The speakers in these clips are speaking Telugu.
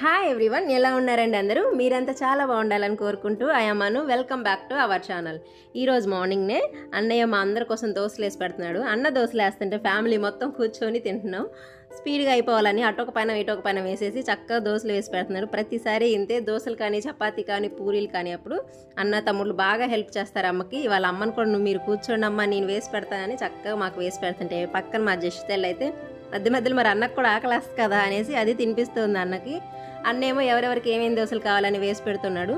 హాయ్ ఎవ్రీవన్ ఎలా ఉన్నారండి అందరూ? మీరంతా చాలా బాగుండాలని కోరుకుంటూ అయ్యమ్మను welcome back to our channel ఈరోజు మార్నింగ్నే అన్నయ్య మా అందరి కోసం దోశలు వేసి పెడుతున్నాడు. అన్న దోశలు వేస్తుంటే ఫ్యామిలీ మొత్తం కూర్చొని తింటున్నాం. స్పీడ్గా అయిపోవాలని అటొక పైన ఇటొక పైన వేసేసి చక్కగా దోశలు వేసి పెడుతున్నాడు. ప్రతిసారి ఇంతే దోశలు కానీ చపాతీ కానీ పూరీలు కానీ అప్పుడు అన్న తమ్ముళ్ళు బాగా హెల్ప్ చేస్తారు అమ్మకి. వాళ్ళ అమ్మని కూడా నువ్వు మీరు కూర్చోండి అమ్మ నేను వేసి పెడతానని చక్కగా మాకు వేసి పెడుతుంటే పక్కన మా జస్ట్ అయితే మధ్య మధ్యలో మరి అన్నకు కూడా ఆకలేస్తుంది కదా అనేసి అది తినిపిస్తుంది అన్నకి. అన్నేమో ఎవరెవరికి ఏమేమి దోశలు కావాలని వేసి పెడుతున్నాడు.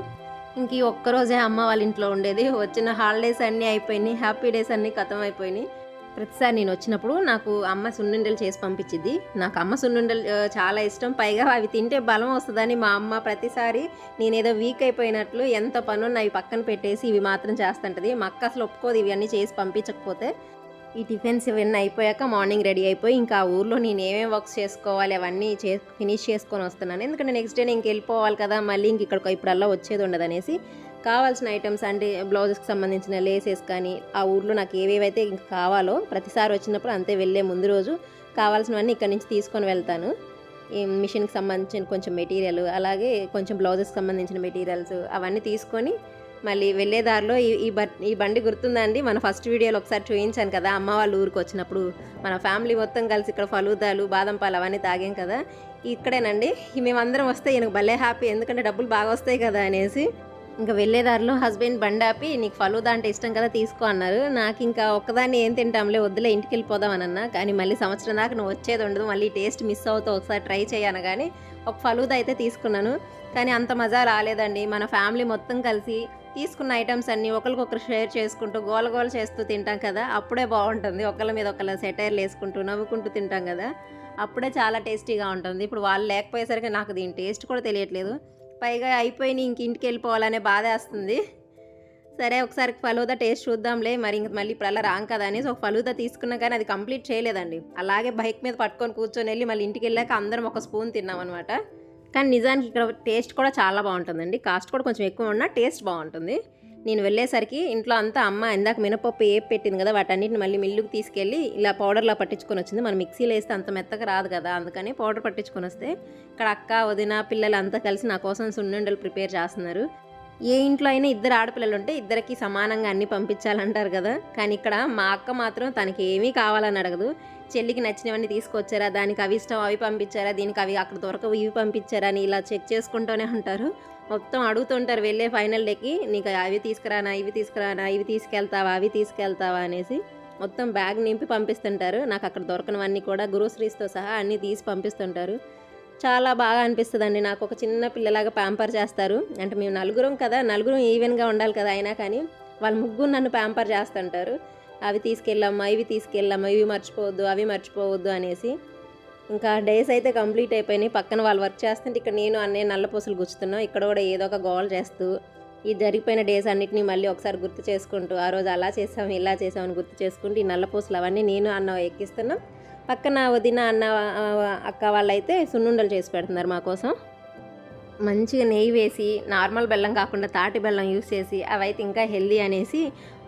ఇంక ఈ ఒక్కరోజే అమ్మ వాళ్ళ ఇంట్లో ఉండేది. వచ్చిన హాలిడేస్ అన్నీ అయిపోయినాయి. హ్యాపీ డేస్ అన్నీ ఖతం అయిపోయినాయి. ప్రతిసారి నేను వచ్చినప్పుడు నాకు అమ్మ సున్నుండలు చేసి పంపించింది నాకు అమ్మ సున్నుండలు చాలా ఇష్టం. పైగా అవి తింటే బలం వస్తుందని మా అమ్మ ప్రతిసారి నేనేదో వీక్ అయిపోయినట్లు ఎంత పనున్న అవి పక్కన పెట్టేసి ఇవి మాత్రం చేస్తుంటది. మా అక్క అసలు ఒప్పుకోదు ఇవన్నీ చేసి పంపించకపోతే. ఈ టిఫిన్స్ ఇవన్నీ అయిపోయాక మార్నింగ్ రెడీ అయిపోయి ఇంకా ఆ ఊర్లో నేను ఏమేమి వర్క్స్ చేసుకోవాలి అవన్నీ చే ఫినిష్ చేసుకొని వస్తున్నాను. ఎందుకంటే నెక్స్ట్ డే ఇంక వెళ్ళిపోవాలి కదా మళ్ళీ ఇంక ఇక్కడికి ఇప్పుడల్లా వచ్చేది ఉండదు అనేసి కావాల్సిన ఐటమ్స్ అంటే బ్లౌజెస్కి సంబంధించిన లేసెస్ కానీ ఆ ఊర్లో నాకు ఏవేవైతే ఇంకా కావాలో ప్రతిసారి వచ్చినప్పుడు అంతే వెళ్ళే ముందు రోజు కావాల్సినవన్నీ ఇక్కడ నుంచి తీసుకొని వెళ్తాను. ఈ మిషన్కి సంబంధించిన కొంచెం మెటీరియల్ అలాగే కొంచెం బ్లౌజెస్కి సంబంధించిన మెటీరియల్స్ అవన్నీ తీసుకొని మళ్ళీ వెళ్ళే దారిలో ఈ ఈ బ ఈ బండి గుర్తుందండి మన ఫస్ట్ వీడియోలో ఒకసారి చూపించాను కదా అమ్మ వాళ్ళ ఊరికి వచ్చినప్పుడు. మన ఫ్యామిలీ మొత్తం కలిసి ఇక్కడ ఫలూదాలు బాదం పాలు అవన్నీ తాగాం కదా. ఇక్కడేనండి. మేమందరం వస్తే ఈయనకు భలే హ్యాపీ ఎందుకంటే డబ్బులు బాగా వస్తాయి కదా అనేసి. ఇంకా వెళ్ళే దారిలో హస్బెండ్ బండి ఆపి నీకు ఫలూదా అంటే ఇష్టం కదా తీసుకో అన్నారు. నాకు ఇంకా ఒక్కదాన్ని ఏం తింటాంలే వద్దులే ఇంటికి వెళ్ళిపోదాం అని అన్నా. కానీ మళ్ళీ సంవత్సరం దాకా నువ్వు వచ్చేది ఉండదు మళ్ళీ టేస్ట్ మిస్ అవుతావు ఒకసారి ట్రై చేయను కానీ. ఒక ఫలూదా అయితే తీసుకున్నాను. కానీ అంత మజా రాలేదండి. మన ఫ్యామిలీ మొత్తం కలిసి తీసుకున్న ఐటమ్స్ అన్నీ ఒకరికొకరు షేర్ చేసుకుంటూ గోల గోల చేస్తూ తింటాం కదా అప్పుడే బాగుంటుంది. ఒకళ్ళ మీద ఒకళ్ళ సెటైర్లు వేసుకుంటూ నవ్వుకుంటూ తింటాం కదా అప్పుడే చాలా టేస్టీగా ఉంటుంది. ఇప్పుడు వాళ్ళు లేకపోయేసరికి నాకు దీని టేస్ట్ కూడా తెలియట్లేదు. పైగా అయిపోయి ఇంక ఇంటికి వెళ్ళిపోవాలనే బాధ వేస్తుంది. సరే ఒకసారి ఫలూదా టేస్ట్ చూద్దాంలే. మరి ఇంక మళ్ళీ ఇప్పుడు అలా రాం కదా అనేసి ఒక ఫలూదా తీసుకున్నా కానీ అది కంప్లీట్ చేయలేదండి. అలాగే బైక్ మీద పట్టుకొని కూర్చొని వెళ్ళి మళ్ళీ ఇంటికి వెళ్ళాక అందరం ఒక స్పూన్ తిన్నాం అనమాట కానీ నిజానికి ఇక్కడ టేస్ట్ కూడా చాలా బాగుంటుందండి. కాస్ట్ కూడా కొంచెం ఎక్కువ ఉన్నా టేస్ట్ బాగుంటుంది. నేను వెళ్ళేసరికి ఇంట్లో అంతా అమ్మ ఇందాక మినపప్పు ఏ పెట్టింది కదా వాటన్నిటిని మళ్ళీ మిల్లుకి తీసుకెళ్ళి ఇలా పౌడర్లా పట్టించుకొని వచ్చింది. మనం మిక్సీలో వేస్తే అంత మెత్తగా రాదు కదా అందుకని పౌడర్ పట్టించుకొని వస్తే ఇక్కడ అక్క వదిన పిల్లలు అంతా కలిసి నా కోసం సున్నుండలు ప్రిపేర్ చేస్తున్నారు. ఏ ఇంట్లో అయినా ఇద్దరు ఆడపిల్లలు ఉంటే ఇద్దరికి సమానంగా అన్ని పంపించాలంటారు కదా. కానీ ఇక్కడ మా అక్క మాత్రం తనకి ఏమీ కావాలని అడగదు. చెల్లికి నచ్చినవన్నీ తీసుకొచ్చారా? దానికి అవి ఇష్టం అవి పంపించారా? దీనికి అవి అక్కడ దొరకవు ఇవి పంపించారా? అని ఇలా చెక్ చేసుకుంటూనే ఉంటారు. మొత్తం అడుగుతుంటారు వెళ్ళే ఫైనల్ డేకి నీకు అవి తీసుకురానా ఇవి తీసుకురానా ఇవి తీసుకెళ్తావా అవి తీసుకెళ్తావా అనేసి మొత్తం బ్యాగ్ నింపి పంపిస్తుంటారు. నాకు అక్కడ దొరకనవన్నీ కూడా గ్రోసరీస్తో సహా అన్నీ తీసి పంపిస్తుంటారు. చాలా బాగా అనిపిస్తుందండి. నాకు ఒక చిన్న పిల్లలాగా ప్యాంపర్ చేస్తారు. అంటే మేము నలుగురం కదా నలుగురం ఈవెన్గా ఉండాలి కదా అయినా కానీ వాళ్ళ ముగ్గురు నన్ను ప్యాంపర్ చేస్తుంటారు. అవి తీసుకెళ్ళమ్మా ఇవి తీసుకెళ్ళమ్మా ఇవి మర్చిపోవద్దు అవి మర్చిపోవద్దు అనేసి ఇంకా డేస్ అయితే కంప్లీట్ అయిపోయినాయి. పక్కన వాళ్ళు వర్క్ చేస్తుంటే ఇక్కడ నేను అన్నయ్య నల్లపూసలు గుచ్చుతున్నాను ఇక్కడ కూడా ఏదో ఒక గోల్ చేస్తూ ఈ జరిగిపోయిన డేస్ అన్నిటిని మళ్ళీ ఒకసారి గుర్తు చేసుకుంటూ ఆ రోజు అలా చేసాం ఇలా చేసామని గుర్తు చేసుకుంటూ ఈ నల్ల పూసలు అవన్నీ నేను అన్న ఎక్కిస్తున్నాం. పక్కన వదిన అన్న అక్క వాళ్ళైతే సున్నుండలు చేసి పెడుతున్నారు మా కోసం. మంచిగా నెయ్యి వేసి నార్మల్ బెల్లం కాకుండా తాటి బెల్లం యూస్ చేసి అవైతే ఇంకా హెల్దీ అనేసి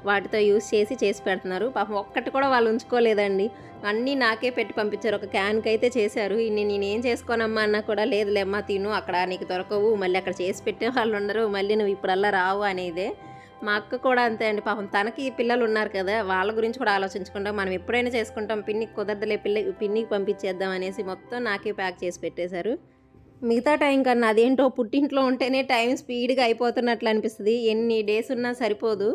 వాటితో యూస్ చేసి చేసి పెడుతున్నారు. పాపం ఒక్కటి కూడా వాళ్ళు ఉంచుకోలేదండి. అన్నీ నాకే పెట్టి పంపించారు. ఒక క్యాన్కి అయితే చేశారు. ఇన్ని నేను ఏం చేసుకోనమ్మా అన్నా కూడా లేదులేమ్మా తిను. అక్కడ నీకు దొరకవు. మళ్ళీ అక్కడ చేసి పెట్టే వాళ్ళు ఉండరు. మళ్ళీ నువ్వు ఇప్పుడల్లా రావు అనేదే. మా అక్క కూడా అంతే అండి. పాపం తనకి పిల్లలు ఉన్నారు కదా వాళ్ళ గురించి కూడా ఆలోచించుకుంటాం. మనం ఎప్పుడైనా చేసుకుంటాం. పిన్నికి కుదరదులే పిల్ల పిన్నికి పంపించేద్దాం అనేసి మొత్తం నాకే ప్యాక్ చేసి పెట్టేశారు. మిగతా టైం కన్నా అదేంటో పుట్టింట్లో ఉంటేనే టైం స్పీడ్గా అయిపోతున్నట్లు అనిపిస్తుంది. ఎన్ని డేస్ ఉన్నా సరిపోదు.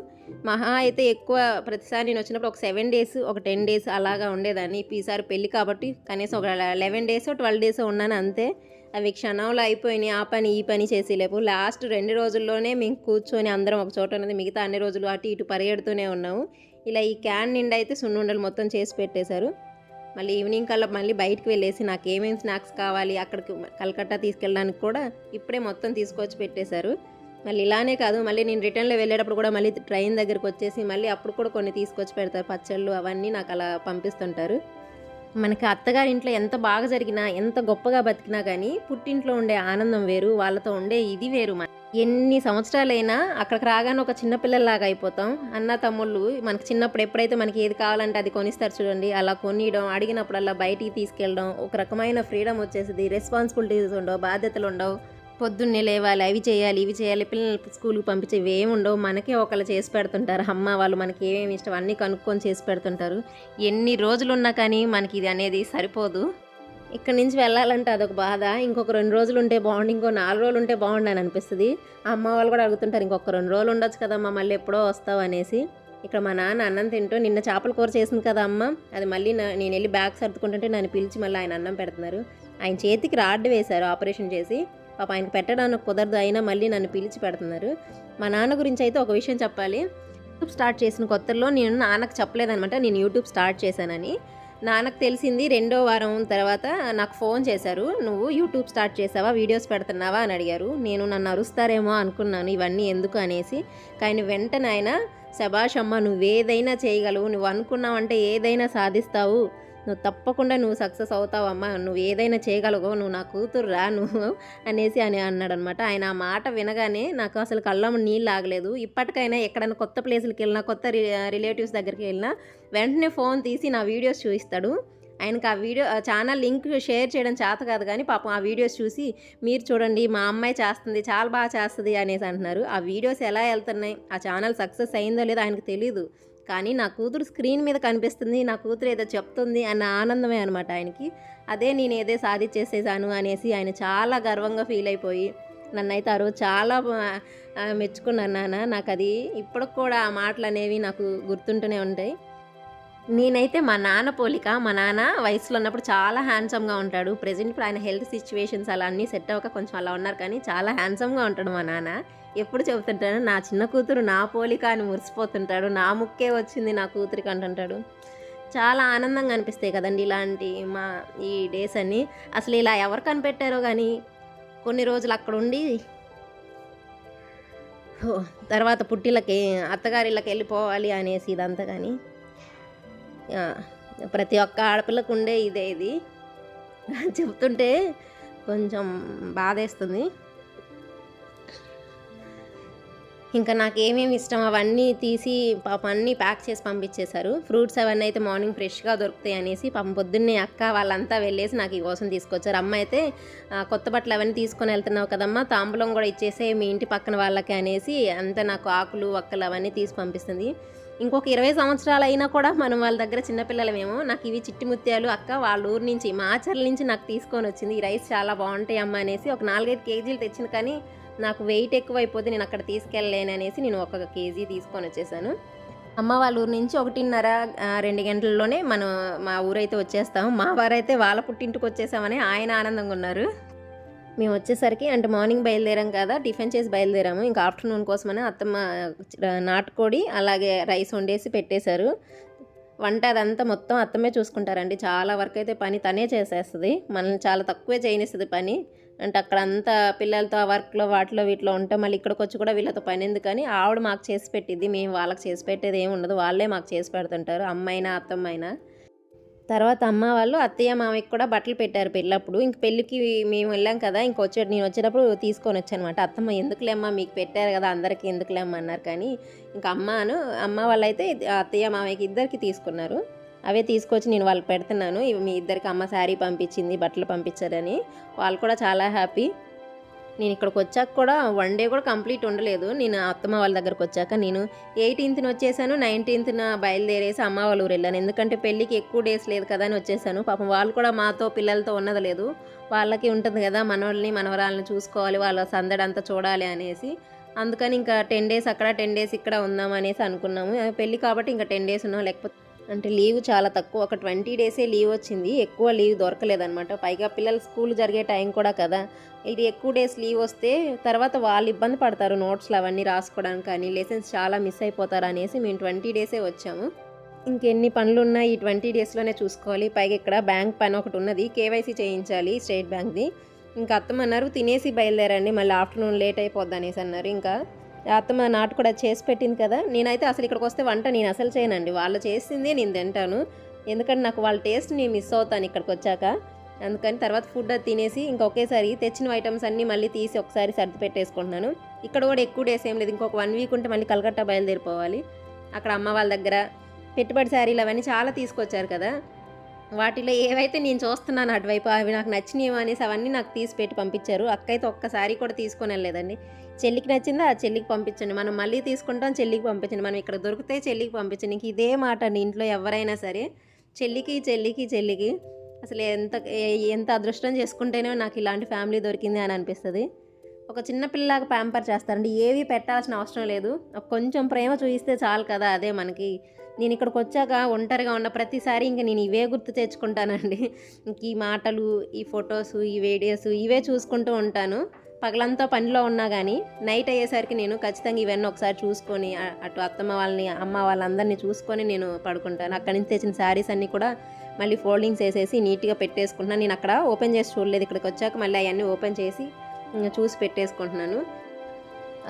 మహా అయితే ఎక్కువ ప్రతిసారి నేను వచ్చినప్పుడు ఒక సెవెన్ డేస్ ఒక టెన్ డేస్ అలాగా ఉండేదాన్ని. ఈసారి పెళ్ళి కాబట్టి కనీసం ఒక లెవెన్ డేస్ ట్వెల్వ్ డేస్ ఉన్నాను అంతే. అవి క్షణంలో అయిపోయినాయి. ఆ పని ఈ పని చేసి లేపు లాస్ట్ రెండు రోజుల్లోనే మేము కూర్చొని అందరం ఒక చోట ఉన్నది. మిగతా అన్ని రోజులు అటు ఇటు పరిగెడుతూనే ఉన్నాము. ఇలా ఈ క్యాన్ నిండా అయితే సున్నుండలు మొత్తం చేసి పెట్టేశారు. మళ్ళీ ఈవినింగ్ కల్లా మళ్ళీ బయటకు వెళ్ళేసి నాకు ఏమేమి స్నాక్స్ కావాలి అక్కడికి కలకట్టా తీసుకెళ్ళడానికి కూడా ఇప్పుడే మొత్తం తీసుకొచ్చి పెట్టేశారు. మళ్ళీ ఇలానే కాదు మళ్ళీ నేను రిటర్న్లో వెళ్ళేటప్పుడు కూడా మళ్ళీ ట్రైన్ దగ్గరికి వచ్చేసి మళ్ళీ అప్పుడు కూడా కొన్ని తీసుకొచ్చి పెడతారు. పచ్చళ్ళు అవన్నీ నాకు అలా పంపిస్తుంటారు. మనకి అత్తగారి ఇంట్లో ఎంత బాగా జరిగినా ఎంత గొప్పగా బతికినా కానీ పుట్టింట్లో ఉండే ఆనందం వేరు వాళ్ళతో ఉండే ఇది వేరు. మన ఎన్ని సంవత్సరాలైనా అక్కడికి రాగానే ఒక చిన్నపిల్లలాగా అయిపోతాం. అన్న తమ్ముళ్ళు మనకి చిన్నప్పుడు ఎప్పుడైతే మనకి ఏది కావాలంటే అది కొనిస్తారు చూడండి. అలా కొనియడం అడిగినప్పుడల్లా బయటికి తీసుకెళ్ళడం ఒక రకమైన ఫ్రీడమ్ వచ్చేసింది రెస్పాన్సిబిలిటీస్ ఉండవు బాధ్యతలు ఉండవు. పొద్దున్నే లేవాలి అవి చేయాలి ఇవి చేయాలి పిల్లలు స్కూల్కి పంపించేవి ఏమి ఉండవు. మనకే ఒకళ్ళు చేసి పెడుతుంటారు. అమ్మ వాళ్ళు మనకి ఏమేమి ఇష్టం అన్నీ కనుక్కొని చేసి పెడుతుంటారు. ఎన్ని రోజులు ఉన్నా కానీ మనకి ఇది అనేది సరిపోదు. ఇక్కడ నుంచి వెళ్ళాలంటే అదొక బాధ. ఇంకొక రెండు రోజులు ఉంటే బాగుండు ఇంకో నాలుగు రోజులు ఉంటే బాగుండు అని అనిపిస్తుంది. అమ్మ వాళ్ళు కూడా అడుగుతుంటారు ఇంకొక రెండు రోజులు ఉండొచ్చు కదమ్మా మళ్ళీ ఎప్పుడో వస్తావు అనేసి. ఇక్కడ మా నాన్న అన్నం తింటూ నిన్న చేపల కూర చేసింది కదా అమ్మ అది మళ్ళీ నేను వెళ్ళి బ్యాగ్ సర్దుకుంటుంటే నన్ను పిలిచి మళ్ళీ ఆయన అన్నం పెడుతున్నారు. ఆయన చేతికి రాడ్ వేశారు ఆపరేషన్ చేసి. పాప ఆయనకు పెట్టడానికి కుదరదు అయినా మళ్ళీ నన్ను పిలిచి పెడుతున్నారు. మా నాన్న గురించి అయితే ఒక విషయం చెప్పాలి. యూట్యూబ్ స్టార్ట్ చేసిన కొత్తలో నేను నాన్నకు చెప్పలేదనమాట నేను యూట్యూబ్ స్టార్ట్ చేశానని. నాన్నకు తెలిసింది రెండో వారం తర్వాత నాకు ఫోన్ చేశారు. నువ్వు యూట్యూబ్ స్టార్ట్ చేసావా? వీడియోస్ పెడుతున్నావా? అని అడిగారు. నేను నన్ను అరుస్తారేమో అనుకున్నాను. ఇవన్నీ ఎందుకు? అనేసి. కానీ వెంటనే ఆయన శభాషమ్మ నువ్వేదైనా చేయగలవు. నువ్వు అనుకున్నావంటే ఏదైనా సాధిస్తావు. నువ్వు తప్పకుండా నువ్వు సక్సెస్ అవుతావమ్మా నువ్వు ఏదైనా చేయగలవు నువ్వు నా కూతురు రా నువ్వు అనేసి అని అన్నాడు అనమాట ఆయన ఆ మాట వినగానే నాకు అసలు కళ్ళం నీళ్ళు ఆగలేదు. ఇప్పటికైనా ఎక్కడైనా కొత్త ప్లేసులకి వెళ్ళినా కొత్త రిలేటివ్స్ దగ్గరికి వెళ్ళినా వెంటనే ఫోన్ తీసి నా వీడియోస్ చూపిస్తాడు ఆయనకి ఆ వీడియో ఆ ఛానల్ లింక్ షేర్ చేయడం చేత కాదు కానీ పాపం ఆ వీడియోస్ చూసి మీరు చూడండి మా అమ్మాయి చేస్తుంది చాలా బాగా చేస్తుంది అనేసి అంటున్నారు. ఆ వీడియోస్ ఎలా వెళ్తున్నాయి ఆ ఛానల్ సక్సెస్ అయిందో లేదో ఆయనకు తెలియదు కానీ నా కూతురు స్క్రీన్ మీద కనిపిస్తుంది నా కూతురు ఏదో చెప్తుంది అన్న ఆనందమే అనమాట ఆయనకి. అదే నేను ఏదే సాధించేసేసాను అనేసి ఆయన చాలా గర్వంగా ఫీల్ అయిపోయి నన్నైతే ఆ రోజు చాలా మెచ్చుకున్నాను నాన్న. నాకు అది ఇప్పటికి కూడా ఆ మాటలు అనేవి నాకు గుర్తుంటూనే ఉంటాయి. నేనైతే మా నాన్న పోలిక మా నాన్న వయసులో ఉన్నప్పుడు చాలా హ్యాండ్సమ్గా ఉంటాడు. ప్రజెంట్ ఇప్పుడు ఆయన హెల్త్ సిచ్యువేషన్స్ అలా అన్నీ సెట్ అవ్వక కొంచెం అలా ఉన్నారు కానీ చాలా హ్యాండ్సమ్గా ఉంటాడు మా నాన్న. ఎప్పుడు చెబుతుంటాడు నా చిన్న కూతురు నా పోలిక అని మురిసిపోతుంటాడు. నా ముక్కే వచ్చింది నా కూతురికి అంటుంటాడు. చాలా ఆనందంగా అనిపిస్తాయి కదండి ఇలాంటి మా ఈ డేస్ అన్నీ. అసలు ఇలా ఎవరు కనిపెట్టారో కానీ కొన్ని రోజులు అక్కడ ఉండి తర్వాత పుట్టిళ్ళకి అత్తగారిళ్ళకి వెళ్ళిపోవాలి అనేసి ఇదంతా కానీ ప్రతి ఒక్క ఆడపిల్లకు ఉండే ఇదే ఇది. చెప్తుంటే కొంచెం బాధేస్తుంది. ఇంకా నాకు ఏమేమి ఇష్టం అవన్నీ తీసి పాప అన్నీ ప్యాక్ చేసి పంపించేశారు. ఫ్రూట్స్ అవన్నీ అయితే మార్నింగ్ ఫ్రెష్గా దొరుకుతాయి అనేసి పాపం పొద్దున్నే అక్క వాళ్ళంతా వెళ్ళేసి నాకు ఈ కోసం తీసుకొచ్చారు. అమ్మ అయితే కొత్త బట్టలు అవన్నీ తీసుకొని వెళ్తున్నావు కదమ్మా తాంబూలం కూడా ఇచ్చేసే మీ ఇంటి పక్కన వాళ్ళకి అనేసి అంతా నాకు ఆకులు వక్కలు అవన్నీ తీసి పంపిస్తుంది. ఇంకొక ఇరవై సంవత్సరాలు అయినా కూడా మనం వాళ్ళ దగ్గర చిన్నపిల్లలమేమో నాకు ఇవి చిట్టి ముత్యాలు అక్క వాళ్ళ ఊరు నుంచి మాచర్ల నుంచి నాకు తీసుకొని వచ్చింది. ఈ రైస్ చాలా బాగుంటాయి అమ్మ అనేసి ఒక నాలుగైదు కేజీలు తెచ్చిన కానీ నాకు వెయిట్ ఎక్కువైపోతే నేను అక్కడ తీసుకెళ్ళలేను అనేసి నేను ఒక కేజీ తీసుకొని వచ్చేసాను. అమ్మ వాళ్ళ ఊరు నుంచి ఒకటిన్నర రెండు గంటల్లోనే మనం మా ఊరైతే వచ్చేస్తాం మా వారైతే వాళ్ళ పుట్టింటికి వచ్చేసామని ఆయన ఆనందంగా ఉన్నారు. మేము వచ్చేసరికి అంటే మార్నింగ్ బయలుదేరాం కదా టిఫిన్ చేసి బయలుదేరాము. ఇంకా ఆఫ్టర్నూన్ కోసమని అత్తమ్మ నాటుకోడి అలాగే రైస్ వండేసి పెట్టేశారు. వంట అదంతా మొత్తం అత్తమే చూసుకుంటారండి. చాలా వరకు అయితే పని తనే చేసేస్తుంది. మనల్ని చాలా తక్కువే చేయనిస్తుంది పని. అంటే అక్కడ అంతా పిల్లలతో ఆ వర్క్లో వాటిలో వీటిలో ఉంటే మళ్ళీ ఇక్కడికి వచ్చి కూడా వీళ్ళతో పని. ఎందుకని? ఆవిడ మాకు చేసి పెట్టిద్ది. మేము వాళ్ళకి చేసి పెట్టేది ఏమి ఉండదు. వాళ్ళే మాకు చేసి పెడుతుంటారు. అమ్మైనా అత్తమ్మైనా. తర్వాత అమ్మ వాళ్ళు అత్తయ్య మామయ్యకి కూడా బట్టలు పెట్టారు పెళ్ళప్పుడు. ఇంక పెళ్ళికి మేము వెళ్ళాం కదా ఇంక వచ్చే నేను వచ్చేటప్పుడు తీసుకొని వచ్చానమాట అత్తమ్మ ఎందుకులేమ్మా మీకు పెట్టారు కదా అందరికీ ఎందుకులేమ్మా అన్నారు కానీ ఇంకా అమ్మను అమ్మ వాళ్ళైతే అత్తయ్య మామయ్యకి ఇద్దరికి తీసుకున్నారు. అవే తీసుకొచ్చి నేను వాళ్ళకి పెడుతున్నాను. ఇవి మీ ఇద్దరికి అమ్మ శారీ పంపించింది బట్టలు పంపించారని. వాళ్ళు కూడా చాలా హ్యాపీ. నేను ఇక్కడికి వచ్చాక కూడా వన్ డే కూడా కంప్లీట్ ఉండలేదు. నేను అత్తమ్మ వాళ్ళ దగ్గరకు వచ్చాక నేను ఎయిటీన్త్న వచ్చేసాను. నైన్టీన్త్న బయలుదేరేసి అమ్మ వాళ్ళ ఊరు వెళ్ళాను. ఎందుకంటే పెళ్ళికి ఎక్కువ డేస్ లేదు కదా అని వచ్చేసాను. పాపం వాళ్ళు కూడా మాతో పిల్లలతో ఉన్నది లేదు. వాళ్ళకి ఉంటుంది కదా మనోళ్ళని మనవరాలని చూసుకోవాలి. వాళ్ళ సందడి అంతా చూడాలి అనేసి. అందుకని ఇంకా టెన్ డేస్ అక్కడ టెన్ డేస్ ఇక్కడ ఉందాం అనేసి అనుకున్నాము. పెళ్ళి కాబట్టి ఇంకా టెన్ డేస్ ఉన్నాం. లేకపోతే అంటే లీవ్ చాలా తక్కువ. ఒక ట్వంటీ డేసే లీవ్ వచ్చింది. ఎక్కువ లీవ్ దొరకలేదన్నమాట. పైగా పిల్లలు స్కూల్ జరిగే టైం కూడా కదా. ఇది ఎక్కువ డేస్ లీవ్ వస్తే తర్వాత వాళ్ళు ఇబ్బంది పడతారు నోట్స్లు అవన్నీ రాసుకోవడానికి కానీ లెసన్స్ చాలా మిస్ అయిపోతారు అనేసి మేము ట్వంటీ డేసే వచ్చాము. ఇంకెన్ని పనులు ఉన్నా ఈ ట్వంటీ డేస్లోనే చూసుకోవాలి. పైగా ఇక్కడ బ్యాంక్ పని ఒకటి ఉన్నది. కేవైసీ చేయించాలి స్టేట్ బ్యాంక్ది. ఇంకా అత్తమన్నారు తినేసి బయలుదేరండి. మళ్ళీ ఆఫ్టర్నూన్ లేట్ అయిపోద్ది అనేసి అన్నారు. ఇంకా అత్తమ్మ నాటు కూడా చేసి పెట్టింది కదా. నేనైతే అసలు ఇక్కడికి వస్తే వంట నేను అసలు చేయనండి. వాళ్ళు చేసిందే నేను తింటాను. ఎందుకంటే నాకు వాళ్ళ టేస్ట్ నేను మిస్ అవుతాను ఇక్కడికి వచ్చాక. అందుకని తర్వాత ఫుడ్ అది తినేసి ఇంకొకేసారి తెచ్చిన ఐటమ్స్ అన్నీ మళ్ళీ తీసి ఒకసారి సర్ది పెట్టేసుకుంటున్నాను. ఇక్కడ కూడా ఎక్కువ డేస్ ఏం లేదు. ఇంకొక వన్ వీక్ ఉంటే మళ్ళీ కలకట్టా బయలుదేరిపోవాలి. అక్కడ అమ్మ వాళ్ళ దగ్గర పెట్టుబడి శారీలు అవన్నీ చాలా తీసుకొచ్చారు కదా. వాటిలో ఏవైతే నేను చూస్తున్నాను అటువైపు అవి నాకు నచ్చినవి అనేసి అవన్నీ నాకు తీసి పెట్టి పంపించారు. అక్కయితే ఒక్కసారి కూడా తీసుకొని వెళ్ళలేదండి. చెల్లికి నచ్చిందా? ఆ చెల్లికి పంపించండి. మనం మళ్ళీ తీసుకుంటాం చెల్లికి పంపించండి. మనం ఇక్కడ దొరికితే చెల్లికి పంపించండి. ఇంక ఇదే మాట అండి ఇంట్లో ఎవరైనా సరే. చెల్లికి చెల్లికి చెల్లికి అసలు ఎంత ఎంత అదృష్టం చేసుకుంటేనే నాకు ఇలాంటి ఫ్యామిలీ దొరికింది అని అనిపిస్తుంది. ఒక చిన్న పిల్లలాగా ప్యాంపర్ చేస్తారండి. ఏవి పెట్టాల్సిన అవసరం లేదు. కొంచెం ప్రేమ చూపిస్తే చాలు కదా అదే మనకి నేను ఇక్కడికి వచ్చాక ఒంటరిగా ఉన్న ప్రతిసారి ఇంక నేను ఇవే గుర్తు తెచ్చుకుంటానండి. ఇంక ఈ మాటలు ఈ ఫొటోస్ ఈ వీడియోస్ ఇవే చూసుకుంటూ ఉంటాను. పగలంతా పనిలో ఉన్నా కానీ నైట్ అయ్యేసరికి నేను ఖచ్చితంగా ఇవన్నీ ఒకసారి చూసుకొని అటు అత్తమ్మ వాళ్ళని అమ్మ వాళ్ళందరినీ చూసుకొని నేను పడుకుంటాను. అక్కడి నుంచి తెచ్చిన శారీస్ అన్నీ కూడా మళ్ళీ ఫోల్డింగ్స్ వేసేసి నీట్గా పెట్టేసుకుంటున్నాను. నేను అక్కడ ఓపెన్ చేసి చూడలేదు. ఇక్కడికి వచ్చాక మళ్ళీ అవన్నీ ఓపెన్ చేసి చూసి పెట్టేసుకుంటున్నాను.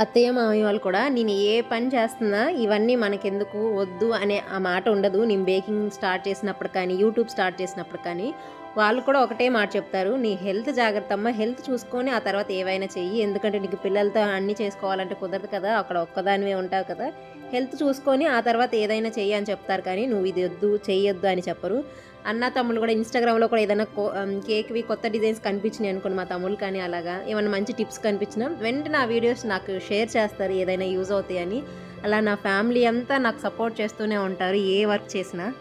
అత్తయ్య మామయ్య వాళ్ళు కూడా నేను ఏ పని చేస్తున్నా ఇవన్నీ మనకెందుకు? వద్దు అనే ఆ మాట ఉండదు. నేను బేకింగ్ స్టార్ట్ చేసినప్పుడు కానీ యూట్యూబ్ స్టార్ట్ చేసినప్పుడు కానీ వాళ్ళు కూడా ఒకటే మాట చెప్తారు. నీ హెల్త్ జాగ్రత్త అమ్మ. హెల్త్ చూసుకొని ఆ తర్వాత ఏవైనా చెయ్యి. ఎందుకంటే నీకు పిల్లలతో అన్నీ చేసుకోవాలంటే కుదరదు కదా. అక్కడ ఒక్కదానివే ఉంటావు కదా. హెల్త్ చూసుకొని ఆ తర్వాత ఏదైనా చెయ్యి అని చెప్తారు కానీ నువ్వు ఇది వద్దు చెయ్యొద్దు అని చెప్పరు. అన్న తమ్ముళ్ళు కూడా ఇన్స్టాగ్రామ్లో కూడా ఏదైనా కో- కేక్వి కొత్త డిజైన్స్ కనిపించినాయి అనుకోండి మా తమ్ముళ్ళు కానీ అలాగా ఏమైనా మంచి టిప్స్ కనిపించినా వెంటనే ఆ వీడియోస్ నాకు షేర్ చేస్తారు ఏదైనా యూజ్ అవుతాయని అలా నా ఫ్యామిలీ అంతా నాకు సపోర్ట్ చేస్తూనే ఉంటారు ఏ వర్క్ చేసినా.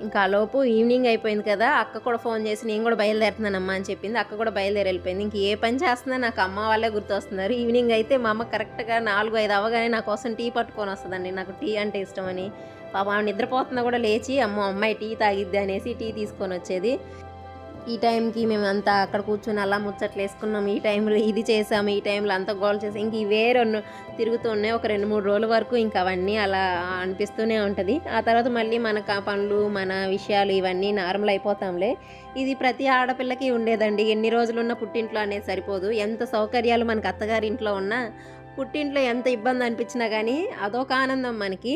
ఇంకా ఆ లోపు ఈవినింగ్ అయిపోయింది కదా అక్క కూడా ఫోన్ చేసి నేను కూడా బయలుదేరుతున్నానమ్మా అని చెప్పింది. అక్క కూడా బయలుదేరి వెళ్ళిపోయింది. ఇంక ఏ పని చేస్తున్నా నాకు అమ్మ వాళ్ళే గుర్తొస్తున్నారు. ఈవినింగ్ అయితే మా అమ్మ కరెక్ట్గా నాలుగు ఐదు అవ్వగానే నా కోసం టీ పట్టుకొని వస్తుందండి. నాకు టీ అంటే ఇష్టమని. పాప ఆమె నిద్రపోతున్నా కూడా లేచి అమ్మో అమ్మాయి టీ తాగిద్ది అనేసి టీ తీసుకొని వచ్చేది. ఈ టైంకి మేము అంతా అక్కడ కూర్చొని అలా ముచ్చట్లు వేసుకున్నాం. ఈ టైంలో ఇది చేసాము ఈ టైంలో అంతా గోల్ చేసాం ఇంక ఇవే రెండు తిరుగుతూ ఉన్నాయి ఒక రెండు మూడు రోజుల వరకు. ఇంకా అవన్నీ అలా అనిపిస్తూనే ఉంటుంది. ఆ తర్వాత మళ్ళీ మన పనులు మన విషయాలు ఇవన్నీ నార్మల్ అయిపోతాంలే. ఇది ప్రతి ఆడపిల్లకి ఉండేదండి. ఎన్ని రోజులు ఉన్న పుట్టింట్లో అనేది సరిపోదు. ఎంత సౌకర్యాలు మనకు అత్తగారి ఇంట్లో ఉన్నా పుట్టింట్లో ఎంత ఇబ్బంది అనిపించినా కానీ అదొక ఆనందం మనకి.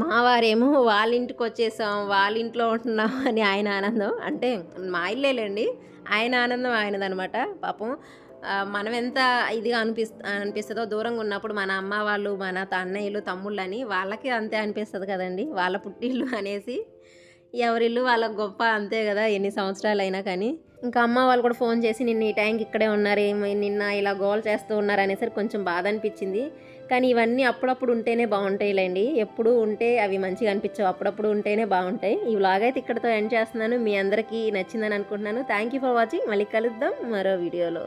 మా వారేమో వాళ్ళ ఇంటికి వచ్చేసాం వాళ్ళ ఇంట్లో ఉంటున్నాం అని ఆయన ఆనందం. అంటే మా ఇల్లేలేండి. ఆయన ఆనందం ఆయనదనమాట పాపం. మనం ఎంత ఇదిగా అనిపిస్త అనిపిస్తుందో దూరంగా ఉన్నప్పుడు మన అమ్మ వాళ్ళు మన అన్నయ్యలు తమ్ముళ్ళు అని వాళ్ళకి అంతే అనిపిస్తుంది కదండి. వాళ్ళ పుట్టిల్లు అనేసి ఎవరిల్లు వాళ్ళ గొప్ప అంతే కదా ఎన్ని సంవత్సరాలు అయినా కానీ. ఇంకా అమ్మ వాళ్ళు కూడా ఫోన్ చేసి నిన్న ఈ టైంకి ఇక్కడే ఉన్నారు ఏమి నిన్న ఇలా గోల్ చేస్తూ ఉన్నారు అనేసరికి కొంచెం బాధ అనిపించింది. కానీ ఇవన్నీ అప్పుడప్పుడు ఉంటేనే బాగుంటాయిలేండి. ఎప్పుడు ఉంటే అవి మంచిగా అనిపించవు. అప్పుడప్పుడు ఉంటేనే బాగుంటాయి. ఈ వ్లాగ్ అయితే ఇక్కడతో ఎండ్ చేస్తున్నాను. మీ అందరికీ నచ్చిందని అనుకుంటున్నాను. థ్యాంక్ యూ ఫర్ వాచింగ్ మళ్ళీ కలుద్దాం మరో వీడియోలో.